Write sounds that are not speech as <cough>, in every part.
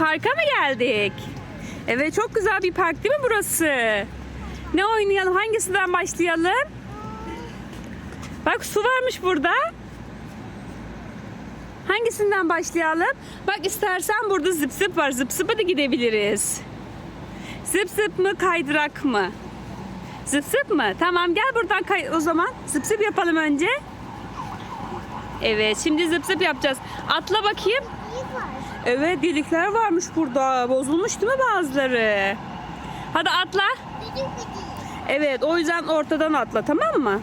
Parka mı geldik? Evet çok güzel bir park değil mi burası? Ne oynayalım? Hangisinden başlayalım? Bak su varmış burada. Hangisinden başlayalım? Bak istersen burada zıp zıp var. Zıp zıpa da gidebiliriz. Zıp zıp mı kaydırak mı? Zıp zıp mı? Tamam gel buradan kay o zaman. Zıp zıp yapalım önce. Evet şimdi zıp zıp yapacağız. Atla bakayım. Evet delikler varmış burada. Bozulmuş değil mi bazıları? Hadi atla. Evet o yüzden ortadan atla tamam mı?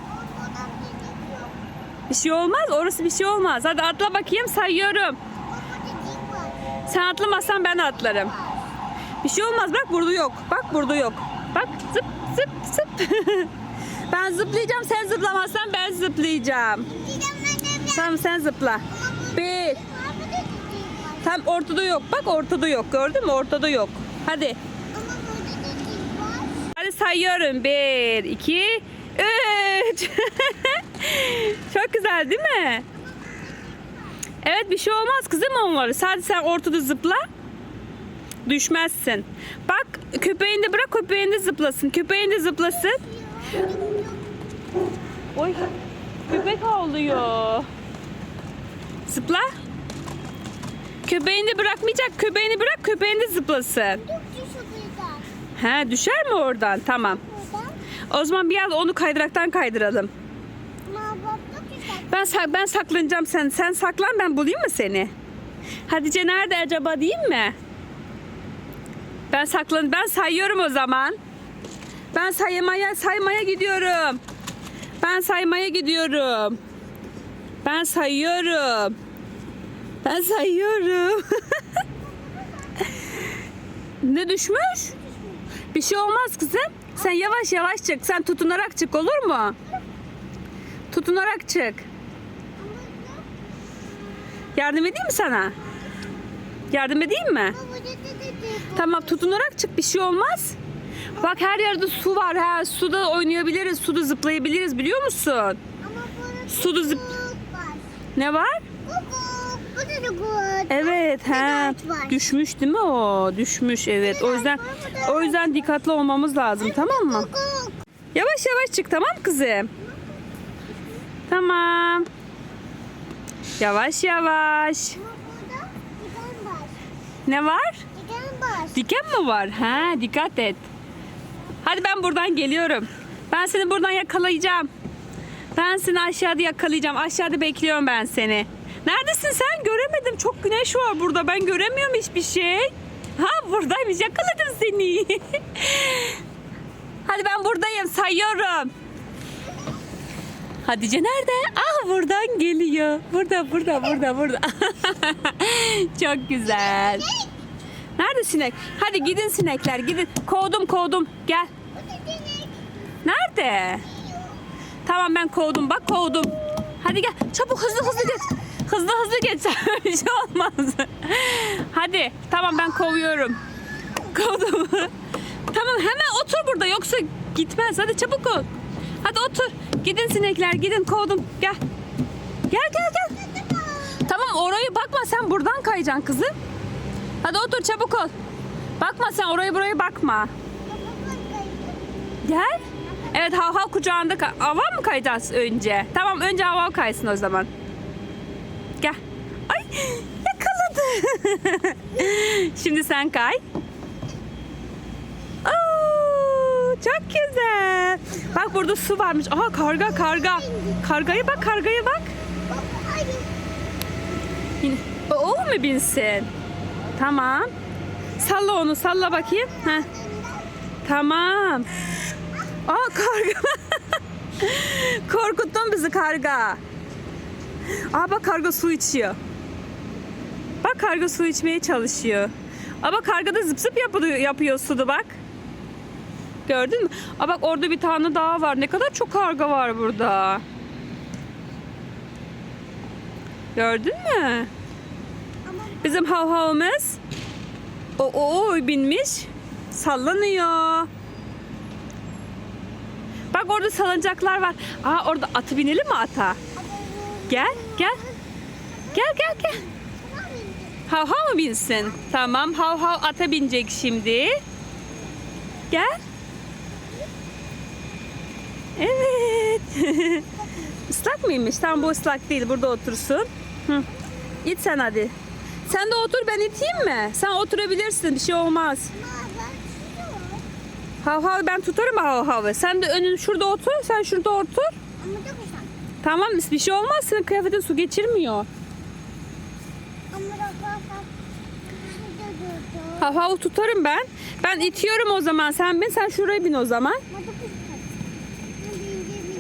Bir şey olmaz orası bir şey olmaz. Hadi atla bakayım sayıyorum. Sen atlamazsan ben atlarım. Bir şey olmaz bak burada yok. Bak burada yok. Bak zıp zıp zıp. <laughs> ben zıplayacağım sen zıplamazsan ben zıplayacağım. Tamam sen zıpla. Bir. Tam ortada yok. Bak ortada yok. Gördün mü? Ortada yok. Hadi. Hadi sayıyorum. Bir, iki, üç. <laughs> Çok güzel değil mi? Evet bir şey olmaz kızım onları. Sadece sen ortada zıpla. Düşmezsin. Bak köpeğini de bırak köpeğini de zıplasın. Köpeğini de zıplasın. Oy köpek havlıyor. Zıpla. Köpeğini bırakmayacak. Köpeğini bırak köpeğini de zıplasın. He düşer mi oradan? Tamam. O zaman biraz onu kaydıraktan kaydıralım. Ben ben saklanacağım sen. Sen saklan ben bulayım mı seni? Hatice nerede acaba değil mi? Ben saklan ben sayıyorum o zaman. Ben saymaya saymaya gidiyorum. Ben saymaya gidiyorum. Ben sayıyorum. Ben sayıyorum. ne düşmüş? Bir şey olmaz kızım. Sen yavaş yavaş çık. Sen tutunarak çık olur mu? Tutunarak çık. Yardım edeyim mi sana? Yardım edeyim mi? Tamam tutunarak çık bir şey olmaz. Bak her yerde su var ha. Suda oynayabiliriz, suda zıplayabiliriz biliyor musun? Suda zıp... Ne var? Bu da. Evet var. Düşmüş değil mi o? Düşmüş evet. O yüzden o yüzden dikkatli olmamız lazım tamam mı? Yavaş yavaş çık tamam kızım? Tamam. Yavaş yavaş. Ne var? Diken var. Diken mi var? Ha, dikkat et. Hadi ben buradan geliyorum. Ben seni buradan yakalayacağım. Ben seni aşağıda yakalayacağım. Aşağıda bekliyorum ben seni. Neredesin sen? Göremedim. Çok güneş var burada. Ben göremiyorum hiçbir şey. Ha buradaymış. Yakaladım seni. <laughs> Hadi ben buradayım. Sayıyorum. Hatice nerede? Ah buradan geliyor. Burada, burada, burada, burada. <laughs> Çok güzel. Nerede sinek? Hadi gidin sinekler gidin. Kovdum kovdum. Gel. Nerede? Tamam ben kovdum. Bak kovdum. Hadi gel. Çabuk hızlı hızlı geç. Hızlı hızlı geç. <laughs> Bir şey olmaz. Hadi. Tamam ben kovuyorum. Kovdum. tamam hemen otur burada yoksa gitmez. Hadi çabuk ol. Hadi otur. Gidin sinekler gidin kovdum. Gel. Gel gel gel. Tamam orayı bakma sen buradan kayacaksın kızım. Hadi otur çabuk ol. Bakma sen orayı burayı bakma. Gel. Evet hav hav kucağında hava mı kayacağız önce? Tamam önce hava hav kaysın o zaman. Yakaladı. <laughs> Şimdi sen kay. Oo, çok güzel. Bak burada su varmış. Aha karga karga. Kargaya bak kargaya bak. Yine. O mu binsin? Tamam. Salla onu salla bakayım. Heh. Tamam. Aa karga. <laughs> Korkuttun bizi karga. Aa bak karga su içiyor. Bak karga su içmeye çalışıyor. Bak karga da zıp zıp yapıyor, yapıyor suda bak. Gördün mü? Aa bak orada bir tane daha var. Ne kadar çok karga var burada. Gördün mü? Ama Bizim hav havımız o, o, o binmiş sallanıyor. Bak orada salıncaklar var. Aa orada atı binelim mi ata? Gel gel. Gel gel gel. Hav hav mı binsin? Tamam hav hav ata binecek şimdi. Gel. Evet. <laughs> Islak mıymış? Tamam bu ıslak değil. Burada otursun. Hı. İt sen hadi. Sen de otur ben iteyim mi? Sen oturabilirsin. Bir şey olmaz. Hav hav ben tutarım hav havı. Sen de önün şurada otur. Sen şurada otur. Ama çok. Tamam bir şey olmaz. Senin kıyafetin su geçirmiyor. Ama da baba. Şurada durdu. Hav hav tutarım ben. Ben itiyorum o zaman. Sen bin. Sen şuraya bin o zaman.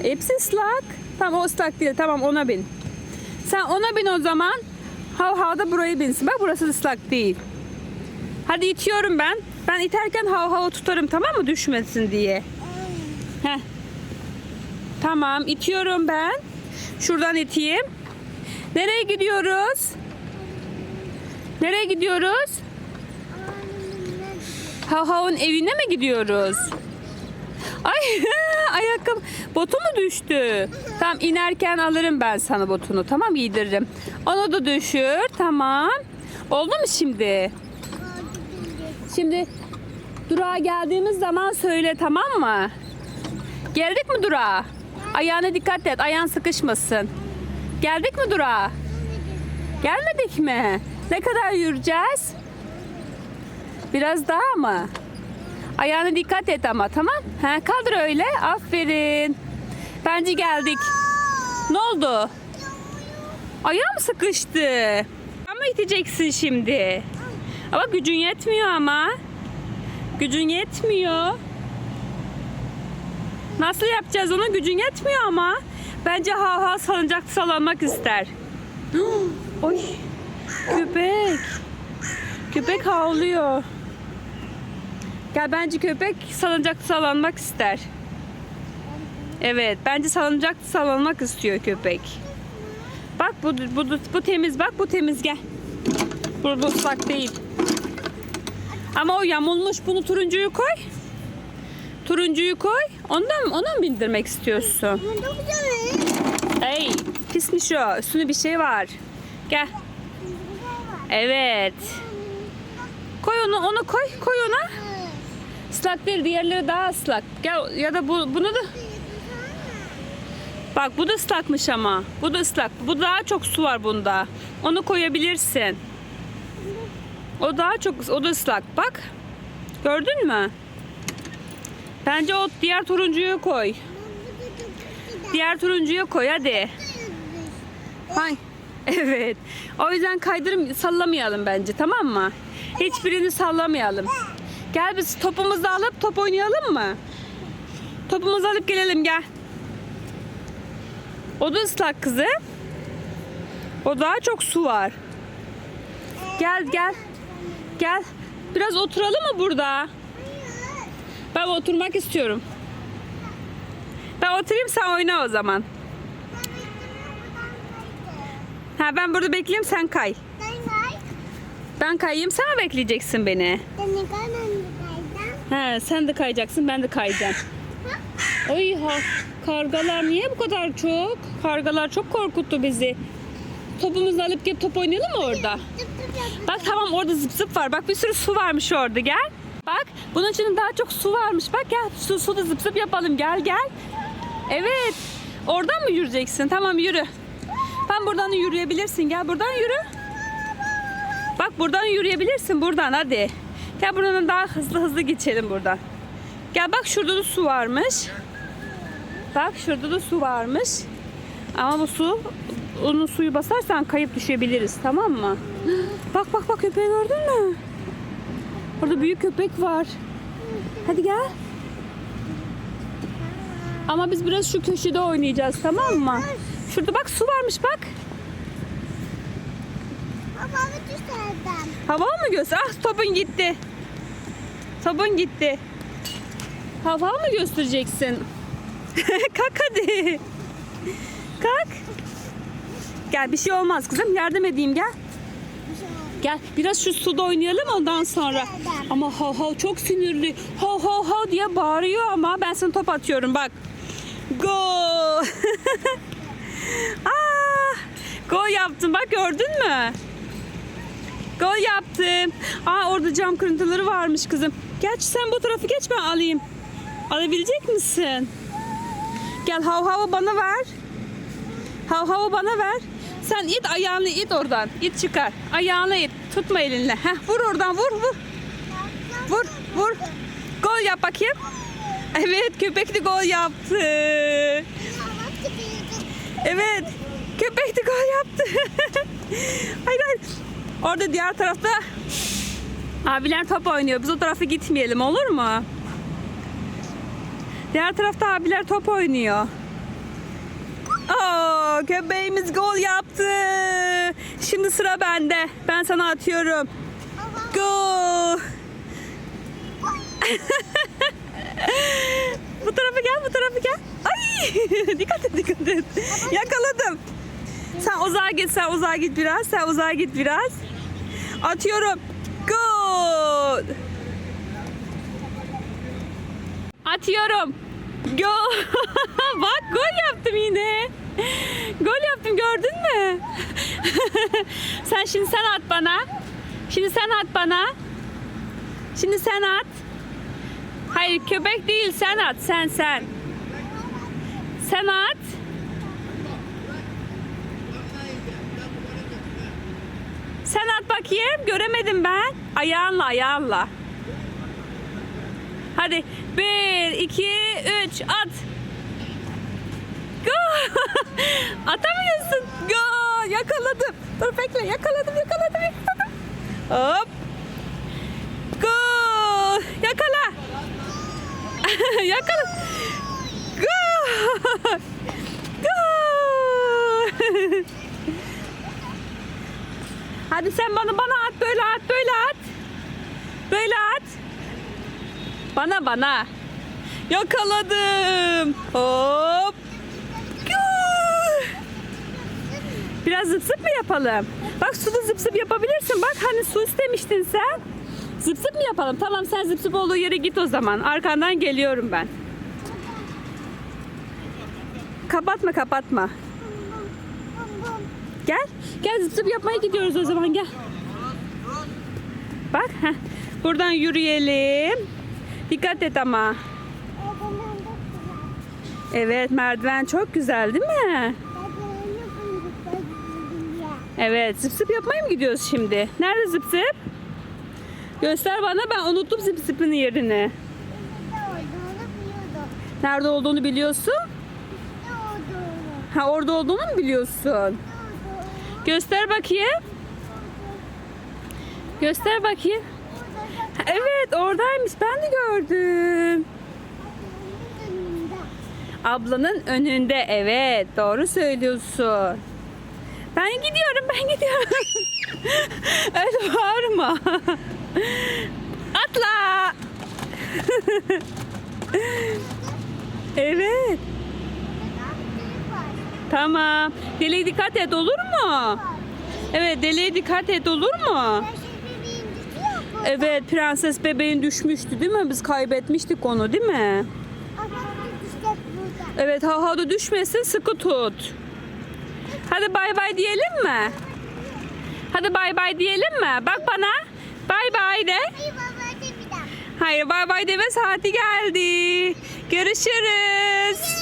Hepsi ıslak. Tamam o ıslak değil. Tamam ona bin. Sen ona bin o zaman. Hav hav da buraya binsin. Bak burası ıslak değil. Hadi itiyorum ben. Ben iterken hav hav tutarım tamam mı düşmesin diye. Heh. Tamam itiyorum ben. Şuradan iteyim. Nereye gidiyoruz? Nereye gidiyoruz? Hav hav'ın evine mi gidiyoruz? Ay <laughs> ayakkabı botu mu düştü? Tamam inerken alırım ben sana botunu. Tamam giydiririm. Onu da düşür. Tamam. Oldu mu şimdi? Şimdi durağa geldiğimiz zaman söyle tamam mı? Geldik mi durağa? Ayağına dikkat et. Ayağın sıkışmasın. Geldik mi durağa? Gelmedik mi? Ne kadar yürüyeceğiz? Biraz daha mı? Ayağına dikkat et ama tamam? He, kaldır öyle. Aferin. Bence geldik. Ne oldu? Ayağım sıkıştı. Ama iteceksin şimdi. Ama gücün yetmiyor ama. Gücün yetmiyor. Nasıl yapacağız onu? Gücün yetmiyor ama. Bence ha ha salıncakta sallanmak ister. <gasps> Oy. Köpek. Köpek havlıyor. Gel bence köpek salıncakta sallanmak ister. Evet, bence salıncakta sallanmak istiyor köpek. Bak bu, bu, bu temiz, bak bu temiz gel. Bu, bu ıslak değil. Ama o yamulmuş. Bunu turuncuyu koy. Turuncuyu koy. Ondan ona mı bindirmek istiyorsun? Ey, pismiş o. Üstünde bir şey var. Gel. Evet. Koy onu, onu koy. Koy ona. Islak değil, diğerleri daha ıslak. Gel ya da bu, bunu da Bak bu da ıslakmış ama. Bu da ıslak. Bu daha çok su var bunda. Onu koyabilirsin. O daha çok o da ıslak. Bak. Gördün mü? Bence o diğer turuncuyu koy. Diğer turuncuyu koy hadi. Hay. Evet. O yüzden kaydırım sallamayalım bence tamam mı? Hiçbirini sallamayalım. Gel biz topumuzu alıp top oynayalım mı? Topumuzu alıp gelelim gel. O da ıslak kızı. O daha çok su var. Gel gel. Gel. Biraz oturalım mı burada? Ben oturmak istiyorum. Ben oturayım sen oyna o zaman. Ha ben burada bekleyeyim sen kay. Ben kayayım sen mi bekleyeceksin beni? Ha sen de kayacaksın ben de kayacağım. Oy ha kargalar niye bu kadar çok? Kargalar çok korkuttu bizi. Topumuzu alıp gelip top oynayalım mı orada? Bak tamam orada zıp zıp var. Bak bir sürü su varmış orada gel. Bak bunun içinde daha çok su varmış. Bak gel su, suda zıp zıp yapalım gel gel. Evet. Oradan mı yürüyeceksin? Tamam yürü. Ben buradan da yürüyebilirsin. Gel buradan yürü. Bak buradan yürüyebilirsin buradan hadi. Gel buradan daha hızlı hızlı geçelim buradan. Gel bak şurada da su varmış. Bak şurada da su varmış. Ama bu su onun suyu basarsan kayıp düşebiliriz tamam mı? Bak bak bak köpeği gördün mü? Orada büyük köpek var. Hadi gel. Ama biz biraz şu köşede oynayacağız tamam mı? Şurada bak su varmış bak. Hava mı göster? Ah topun gitti. Topun gitti. Hava mı göstereceksin? <laughs> Kalk hadi. Kalk. Gel bir şey olmaz kızım. Yardım edeyim gel. Gel biraz şu suda oynayalım ondan sonra. Ama hav hav çok sinirli. Hav hav hav diye bağırıyor ama ben sana top atıyorum bak. Go. <laughs> ah, go yaptım bak gördün mü? Gol yaptım. Aa orada cam kırıntıları varmış kızım. Geç sen bu tarafı geç ben alayım. Alabilecek misin? Gel hav havı bana ver. Hav havı bana ver. Sen it ayağını it oradan. İt çıkar. Ayağını it. Tutma elinle. Heh, vur oradan vur vur. Vur vur. Gol yap bakayım. Evet köpekli gol yaptı. Hava. Evet. Köpek de gol yaptı. <laughs> hayır hayır. Orada diğer tarafta abiler top oynuyor. Biz o tarafa gitmeyelim olur mu? Diğer tarafta abiler top oynuyor. Oo, köpeğimiz gol yaptı. Şimdi sıra bende. Ben sana atıyorum. Gol. <laughs> bu tarafa gel, bu tarafa gel. Ay! <laughs> dikkat et, dikkat et. Yakaladım. Sen uzağa git, sen uzağa git biraz. Sen uzağa git biraz. Atıyorum. Gol. Atıyorum. Gol. <laughs> Bak gol yaptım yine. Gol yaptım gördün mü? <laughs> sen şimdi sen at bana. Şimdi sen at bana. Şimdi sen at. Hayır köpek değil sen at sen sen. Sen at. At bakayım. Göremedim ben. Ayağınla ayağınla. Hadi. Bir, iki, üç. At. Gol. <laughs> Atamıyorsun. Gol. Yakaladım. Dur bekle. Yakaladım, yakaladım, yakaladım. Hop. Gol. Yakala. <laughs> Yakala. Gol. Gol. Hadi sen bana bana at böyle at böyle at. Böyle at. Bana bana. Yakaladım. Hop. Biraz zıp zıp mı yapalım? Bak suda zıp zıp yapabilirsin. Bak hani su istemiştin sen. Zıp zıp mı yapalım? Tamam sen zıp zıp olduğu yere git o zaman. Arkandan geliyorum ben. Kapatma kapatma. Gel. Gel zıp zıp yapmaya gidiyoruz o zaman gel. Bak heh. Buradan yürüyelim. Dikkat et ama. Evet merdiven çok güzel değil mi? Evet zıp zıp yapmaya mı gidiyoruz şimdi? Nerede zıp zıp? Göster bana ben unuttum zıp zıpın yerini. Nerede olduğunu biliyorsun? Ha orada olduğunu mu biliyorsun? Göster bakayım. Göster bakayım. Evet oradaymış ben de gördüm. Ablanın önünde evet doğru söylüyorsun. Ben gidiyorum ben gidiyorum. <laughs> Öyle bağırma. Atla. <laughs> evet. Tamam. Deliğe dikkat et olur mu? Evet deliğe dikkat et olur mu? Evet prenses bebeğin düşmüştü değil mi? Biz kaybetmiştik onu değil mi? Evet havada düşmesin sıkı tut. Hadi bay bay diyelim mi? Hadi bay bay diyelim mi? Bak bana. Bay bay de. Hayır bay bay deme saati geldi. Görüşürüz.